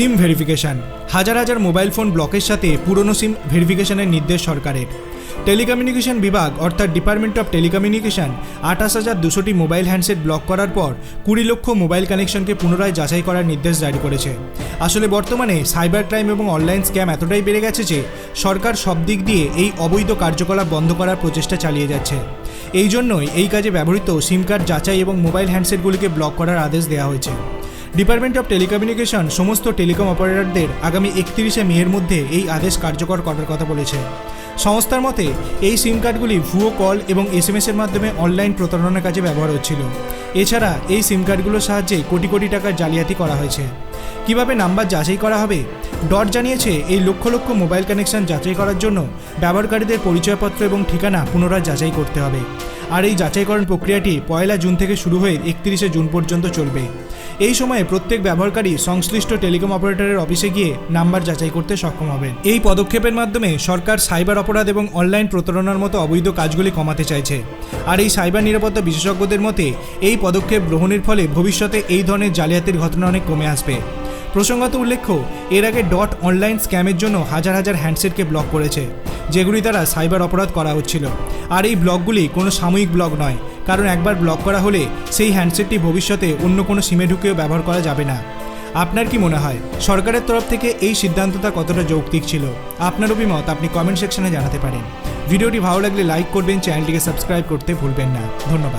সিম verification হাজার হাজার mobile phone ব্লকের সাথে পুরনো সিম ভেরিফিকেশনের নির্দেশ সরকারের। টেলিকমিউনিকেশন বিভাগ, অর্থাৎ ডিপার্টমেন্ট অফ টেলিকমিউনিকেশন আঠাশ হাজার দুশোটি মোবাইল হ্যান্ডসেট ব্লক করার পর কুড়ি লক্ষ মোবাইল কানেকশনকে পুনরায় যাচাই করার নির্দেশ জারি করেছে। আসলে বর্তমানে সাইবার ক্রাইম এবং অনলাইন স্ক্যাম এতটাই বেড়ে গেছে যে সরকার সব দিক দিয়ে এই অবৈধ কার্যকলাপ বন্ধ করার প্রচেষ্টা চালিয়ে যাচ্ছে। এই জন্যই এই কাজে ব্যবহৃত সিম কার্ড যাচাই এবং মোবাইল হ্যান্ডসেটগুলিকে ব্লক করার আদেশ দেওয়া হয়েছে। ডিপার্টমেন্ট অফ টেলিকমিউনিকেশন সমস্ত টেলিকম অপারেটরদের আগামী একত্রিশে মেয়ের মধ্যে এই আদেশ কার্যকর করার কথা বলেছে। সংস্থার মতে, এই সিম কার্ডগুলি ভুয়ো কল এবং এস এম এর মাধ্যমে অনলাইন প্রতারণার কাজে ব্যবহার হচ্ছিল। এছাড়া এই সিম কার্ডগুলোর সাহায্যে কোটি কোটি টাকার জালিয়াতি করা হয়েছে। কীভাবে নাম্বার যাচাই করা হবে? ডট জানিয়েছে, এই লক্ষ লক্ষ মোবাইল কানেকশন যাচাই করার জন্য ব্যবহারকারীদের পরিচয়পত্র এবং ঠিকানা পুনরায় যাচাই করতে হবে। আর এই যাচাইকরণ প্রক্রিয়াটি পয়লা জুন থেকে শুরু হয়ে একত্রিশে জুন পর্যন্ত চলবে। এই সময়ে প্রত্যেক ব্যবহারকারী সংশ্লিষ্ট টেলিকম অপারেটরের অফিসে গিয়ে নাম্বার যাচাই করতে সক্ষম হবেন। এই পদক্ষেপের মাধ্যমে সরকার সাইবার অপরাধ এবং অনলাইন প্রতারণার মতো অবৈধ কাজগুলি কমাতে চাইছে। আর এই সাইবার নিরাপত্তা বিশেষজ্ঞদের মতে, এই পদক্ষেপ গ্রহণের ফলে ভবিষ্যতে এই ধরনের জালিয়াতির ঘটনা অনেক কমে আসবে। প্রসঙ্গত উল্লেখ্য, এর আগে ডট অনলাইন স্ক্যামের জন্য হাজার হাজার হ্যান্ডসেটকে ব্লক করেছে। যেগুলি দ্বারা সাইবার অপরাধ করা হচ্ছিল। আর এই ব্লকগুলি কোনো সাময়িক ব্লক নয়, কারণ একবার ব্লক করা হলে সেই হ্যান্ডসেটটি ভবিষ্যতে অন্য কোনো সিমে ঢুকেও ব্যবহার করা যাবে না। আপনার কি মনে হয়, সরকারের তরফ থেকে এই সিদ্ধান্তটা কতটা যৌক্তিক ছিল? আপনার অভিমত আপনি কমেন্ট সেকশনে জানাতে পারেন। ভিডিওটি ভালো লাগলে লাইক করবেন, চ্যানেলটিকে সাবস্ক্রাইব করতে ভুলবেন না। ধন্যবাদ।